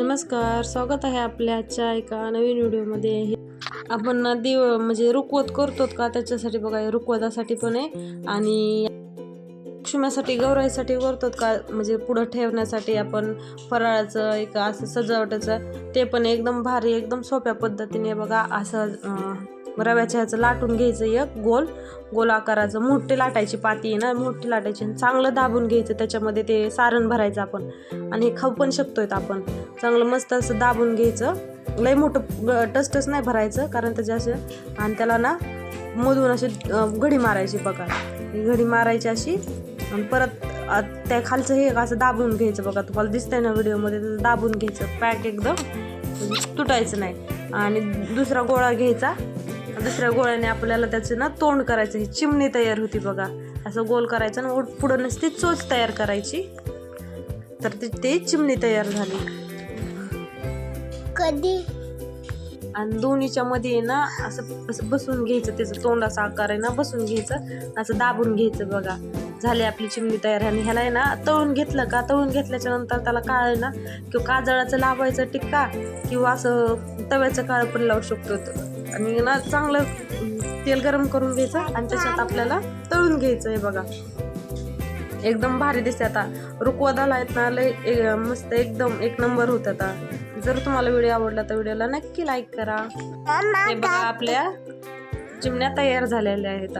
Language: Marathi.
नमस्कार स्वागत आहे आपल्या आजच्या एका नवीन व्हिडिओमध्ये. आपण ना देव म्हणजे रुकवत करतो का? त्याच्यासाठी बघा रुकवतासाठी पण आहे. आणि लक्ष्म्यासाठी गौराईसाठी करतो का? म्हणजे पुढं ठेवण्यासाठी आपण फराळाचं एक असं सजावटाचं ते पण एकदम भारी एकदम सोप्या पद्धतीने बघा असं रव्याच्या ह्याचं लाटून घ्यायचं एक गोल. गोल आकाराचं मोठे लाटायची पाती आहे ना मोठी लाटायची आणि चांगलं दाबून घ्यायचं. त्याच्यामध्ये ते सारण भरायचं आपण. आणि हे खाऊ पण शकतोय आपण. चांगलं मस्त असं दाबून घ्यायचं. लय मोठं ग- नाही भरायचं कारण त्याच्या असं आणि त्याला ना मधून अशी घडी मारायची बघा. घडी मारायची अशी आणि परत त्या खालचं हे असं दाबून घ्यायचं बघा. तुम्हाला दिसतंय ना व्हिडिओमध्ये त्याचं दाबून घ्यायचं. पॅक एकदम तुटायचं नाही. आणि दुसरा गोळा घ्यायचा. दुसऱ्या गोळ्याने आपल्याला त्याचं ना तोंड करायचं ही चिमणी तयार होती बघा. असं गोल करायचं आणि उठ- पुढं नसती चोच तयार करायची. तर ती ते चिमणी तयार झाली. कधी? आणि दोन्हीच्या मध्ये आहे ना असं असं बसून घ्यायचं त्याचं तोंडाचा आकार आहे ना बसून घ्यायचं असं दाबून घ्यायचं बघा. झाली आपली चिमणी तयार. आणि ह्याला आहे ना तळून घेतलं का? तळून घेतल्याच्या नंतर त्याला काळ आहे ना किंवा काजळाचं लावायचं टिक्का किंवा असं तव्याचं काळ पण लावू शकतो आणि ना चांगलं तेल गरम करून घ्यायचं आणि त्याच्यात आपल्याला तळून घ्यायचं आहे बघा. एकदम भारी दिसते आता. रुकवादाला आहेत ना लय मस्त एकदम एक नंबर होत आता. जर तुम्हाला व्हिडिओ आवडला तर व्हिडिओला नक्की लाईक करा. हे बघा आपल्या चिमण्या तयार झालेल्या आहेत.